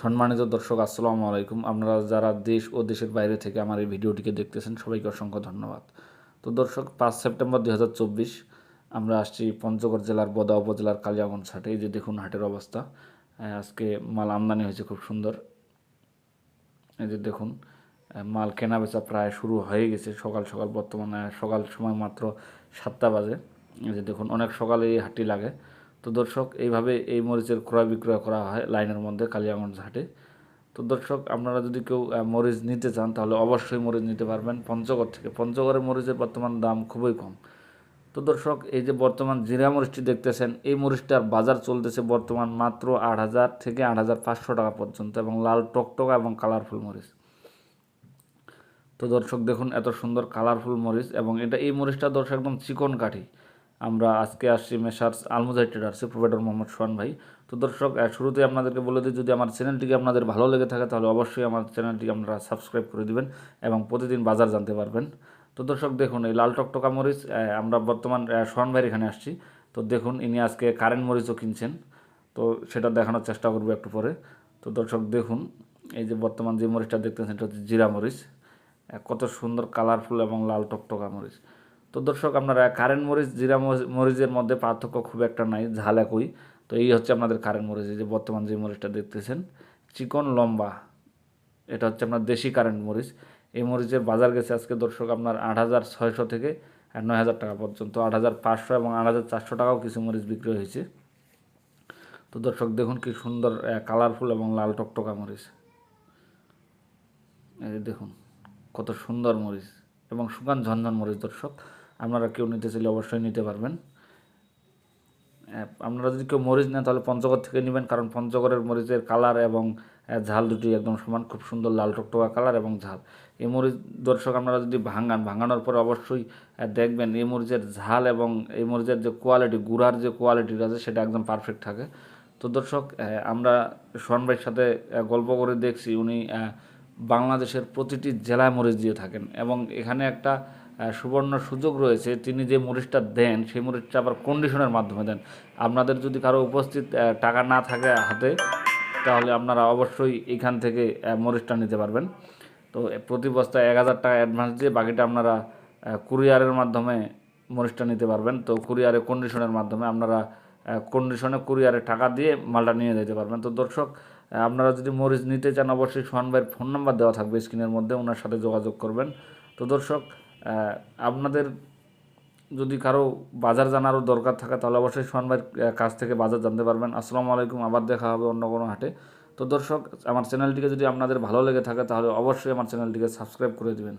সম্মানিত দর্শক, আসসালামু আলাইকুম। আপনারা যারা দেশ ও দেশের বাইরে থেকে আমার এই ভিডিওটিকে দেখতেছেন, সবাইকে অসংখ্য ধন্যবাদ। তো দর্শক, পাঁচ সেপ্টেম্বর দুই হাজার চব্বিশ আমরা আসছি পঞ্চগড় জেলার বদা উপজেলার কালিয়াগঞ্জ হাটে। এই যে দেখুন হাটের অবস্থা। আজকে মাল আমদানি হয়েছে খুব সুন্দর। এই যে দেখুন মাল কেনা বেচা প্রায় শুরু হয়ে গেছে সকাল সকাল। বর্তমানে সকাল সময় মাত্র সাতটা বাজে। এই যে দেখুন, অনেক সকালে এই হাটটি লাগে। তো দর্শক, এইভাবে এই মরিচের ক্রয় বিক্রয় করা হয় লাইনের মধ্যে কালিয়াগঞ্জ হাটে। তো দর্শক, আপনারা যদি কেউ মরিচ নিতে চান, তাহলে অবশ্যই মরিচ নিতে পারবেন। পঞ্চগড় থেকে পঞ্চগড়ের মরিচের বর্তমান দাম খুবই কম। তো দর্শক, এই যে বর্তমান জিরা মরিচটি দেখতেছেন, এই মরিচটার বাজার চলতেছে বর্তমান মাত্র আট হাজার থেকে আট হাজার পাঁচশো টাকা পর্যন্ত এবং লাল টকটকা এবং কালারফুল মরিচ। তো দর্শক, দেখুন এত সুন্দর কালারফুল মরিচ এবং এটা, এই মরিচটা দর্শক একদম চিকন কাঠি। আমরা আজকে আসছি মেসার্স আলমুজাই ট্রেডার্সে, প্রোভাইডার মোহাম্মদ সোহান ভাই। তো দর্শক শুরুতে আপনাদেরকে বলে দিই, যদি আমার চ্যানেলটিকে আপনাদের ভালো লেগে থাকে, তাহলে অবশ্যই আমার চ্যানেলটিকে আপনারা সাবস্ক্রাইব করে দিবেন এবং প্রতিদিন বাজার জানতে পারবেন। তো দর্শক, দেখুন, এই লাল টকটকা মরিচ আমরা বর্তমান সোহান ভাইয়ের এখানে আসছি। তো দেখুন, ইনি আজকে কারেন্ট মরিচও কিনছেন। তো সেটা দেখানোর চেষ্টা করব একটু পরে। তো দর্শক, দেখুন, এই যে বর্তমান যে মরিচটা দেখতেছেন, সেটা হচ্ছে জিরা মরিচ। কত সুন্দর, কালারফুল এবং লাল টকটকা মরিচ। তো দর্শক, আপনারা কারেন্ট মরিচ, জিরা মরিচ- মরিচের মধ্যে পার্থক্য খুব একটা নাই, ঝাল একই। তো এই হচ্ছে আপনাদের কারেন্ট মরিচ যে বর্তমান যে মরিচটা দেখতেছেন, চিকন লম্বা, এটা হচ্ছে আপনার দেশি কারেন্ট মরিচ। এই মরিচের বাজার গেছে আজকে দর্শক আপনার আট হাজার ছয়শো থেকে নয় হাজার টাকা পর্যন্ত, আট হাজার পাঁচশো এবং আট হাজার চারশো টাকাও কিছু মরিচ বিক্রি হয়েছে। তো দর্শক, দেখুন কি সুন্দর কালারফুল এবং লাল টকটকা মরিচ। এই দেখুন, কত সুন্দর মরিচ এবং সুগান ঝনঝন মরিচ দর্শক। আপনারা কেউ নিতে চাইলে অবশ্যই নিতে পারবেন। আপনারা যদি কেউ মরিচ নেন তাহলে পঞ্চগড় থেকে নেবেন, কারণ পঞ্চগড়ের মরিচের কালার এবং ঝাল দুটি একদম সমান, খুব সুন্দর লাল টকটকা কালার এবং ঝাল। এই মরিচ, দর্শক, আপনারা যদি ভাঙান, ভাঙানোর পরে অবশ্যই দেখবেন এই মরিচের ঝাল এবং এই মরিচের যে কোয়ালিটি গুড়ার যে কোয়ালিটি আছে, সেটা একদম পারফেক্ট থাকে। তো দর্শক আমরা সোহান ভাইয়ের সাথে গল্প করে দেখছি, উনি বাংলাদেশের প্রতিটি জেলায় মরিচ দিয়ে থাকেন এবং এখানে একটা সুবর্ণ সুযোগ রয়েছে, তিনি যে মরিচটা দেন, সেই মরিচটা আবার কন্ডিশনের মাধ্যমে দেন। আপনাদের যদি কারও উপস্থিত টাকা না থাকে হাতে, তাহলে আপনারা অবশ্যই এখান থেকে মরিচটা নিতে পারবেন। তো প্রতি বস্তায় এক হাজার টাকা অ্যাডভান্স দিয়ে বাকিটা আপনারা কুরিয়ারের মাধ্যমে মরিচটা নিতে পারবেন। তো কুরিয়ারে কন্ডিশনের মাধ্যমে আপনারা কন্ডিশনে কুরিয়ারে টাকা দিয়ে মালটা নিয়ে যেতে পারবেন। তো দর্শক আপনারা যদি মরিচ নিতে চান, অবশ্যই সোহান ভাইয়ের ফোন নাম্বার দেওয়া থাকবে স্ক্রিনের মধ্যে, ওনার সাথে যোগাযোগ করবেন। তো দর্শক আপনাদের যদি কারও বাজার জানারও দরকার থাকে, তাহলে অবশ্যই সোহান ভাইয়ের কাছ থেকে বাজার জানতে পারবেন। আসসালামু আলাইকুম, আবার দেখা হবে অন্য কোনো হাটে। তো দর্শক, আমার চ্যানেলটিকে যদি আপনাদের ভালো লেগে থাকে, তাহলে অবশ্যই আমার চ্যানেলটিকে সাবস্ক্রাইব করে দিবেন।